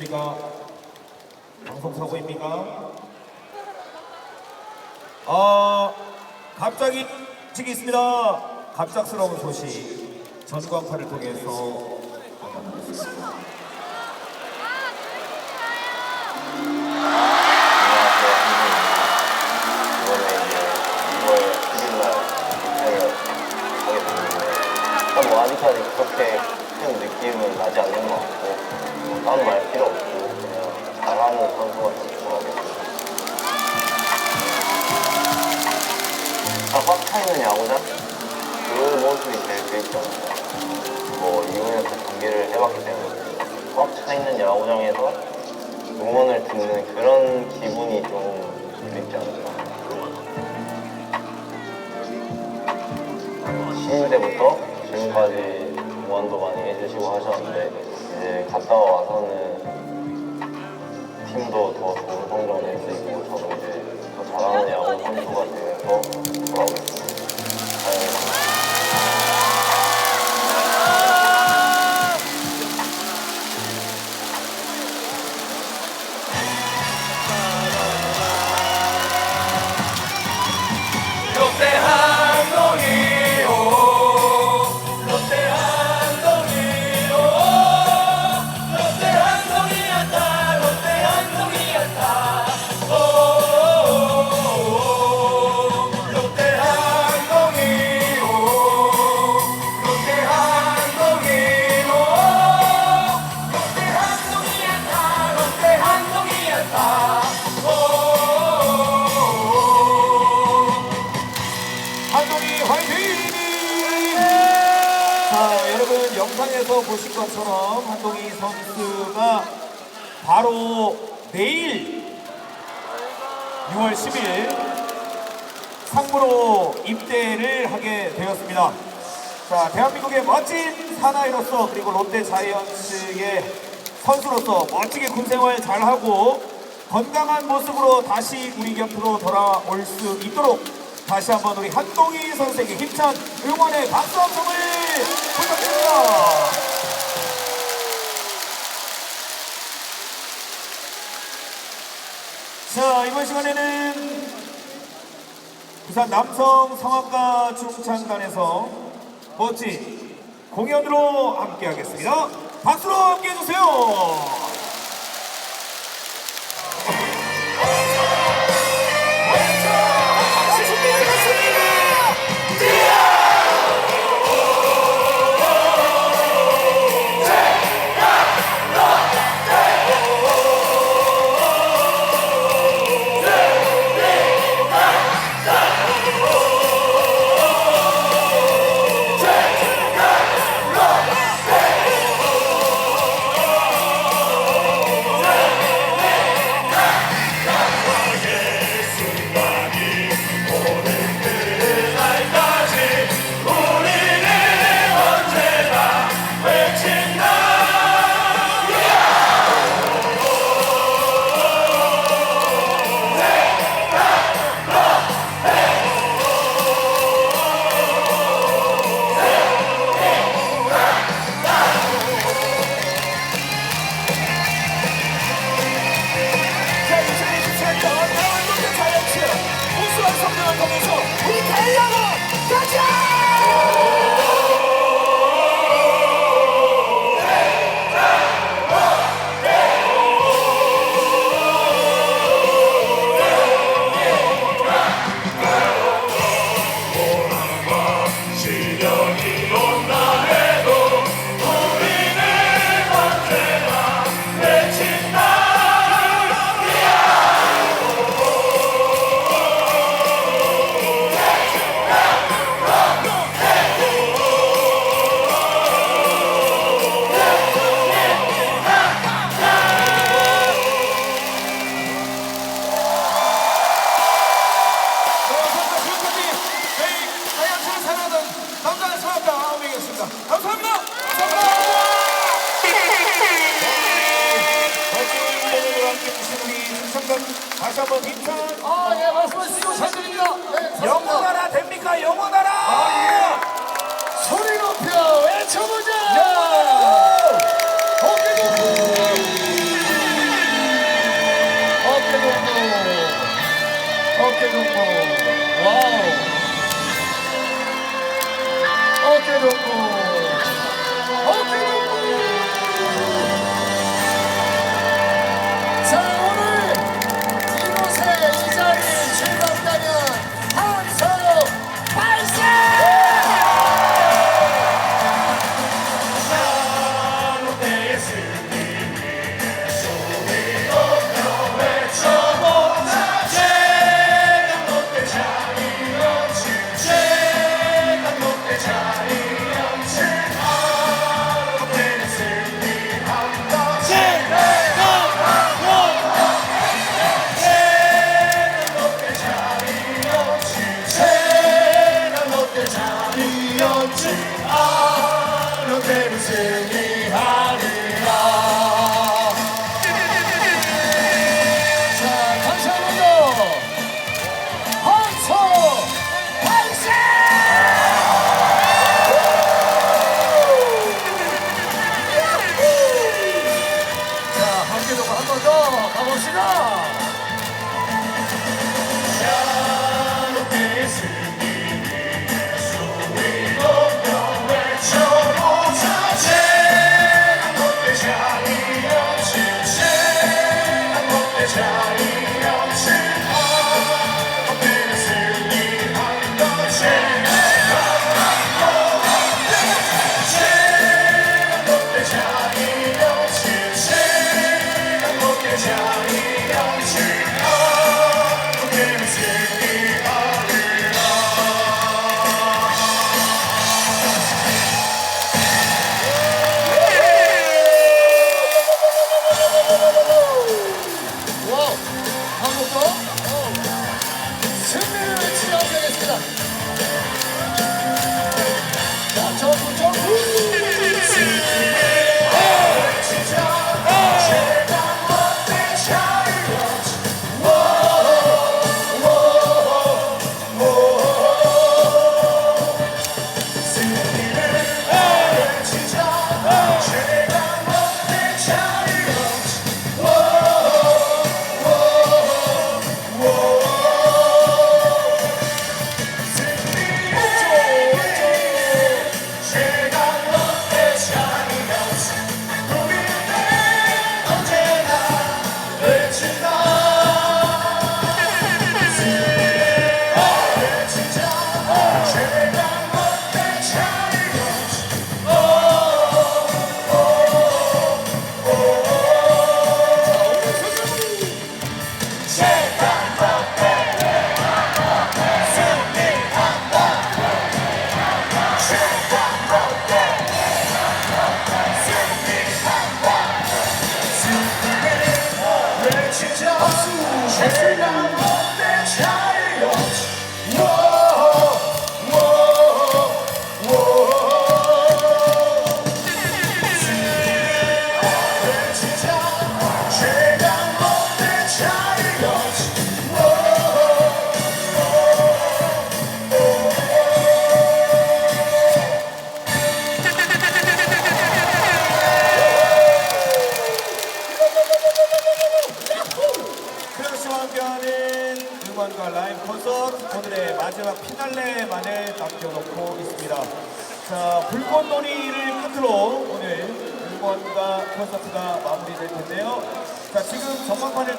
아닙니까? 방송 사고입니까? 아, 갑자기 지기 있습니다. 갑작스러운 소식 전광판을 통해서 알려드리겠습니다. 안녕하세요, 한국입니다. 이번에 이제 2월 10일 날 입회를 하게 됐는데, 일단 뭐 아직까지 그렇게 큰 느낌은 나지 않는 것 같고, 뭐 다른 말 필요 없고, 그냥 잘하는 선수가. 아, 꽉 차있는 야구장? 그 모습이 제일 않나. 뭐, 이번에 또 경기를 해봤기 때문에, 꽉 차있는 야구장에서 응원을 듣는 그런 기분이 좀 그립지 않나. 신인 때부터 지금까지 응원도 많이 해주시고 하셨는데 이제 갔다 와서는 팀도 더 좋은 성적 낼수 있고 저도 이제 더 잘하는 야구 선수가 돼서 보신 것처럼 한동희 선수가 바로 내일 6월 10일 상무로 입대를 하게 되었습니다. 자, 대한민국의 멋진 사나이로서 그리고 롯데 자이언츠의 선수로서 멋지게 군 생활 잘하고 건강한 모습으로 다시 우리 곁으로 돌아올 수 있도록 다시 한번 우리 한동희 선수에게 힘찬 응원의 박수 한 통을 부탁드립니다. 자, 이번 시간에는 부산 남성 성악가 중창단에서 멋진 공연으로 함께하겠습니다. 박수로 함께해 주세요. 가 다시 한번 힘찬 아, 예, 말씀해 주시고 잘 들립니다.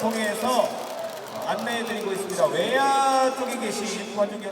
통해서 안내해드리고 있습니다. 외야 쪽에 계신 관중 여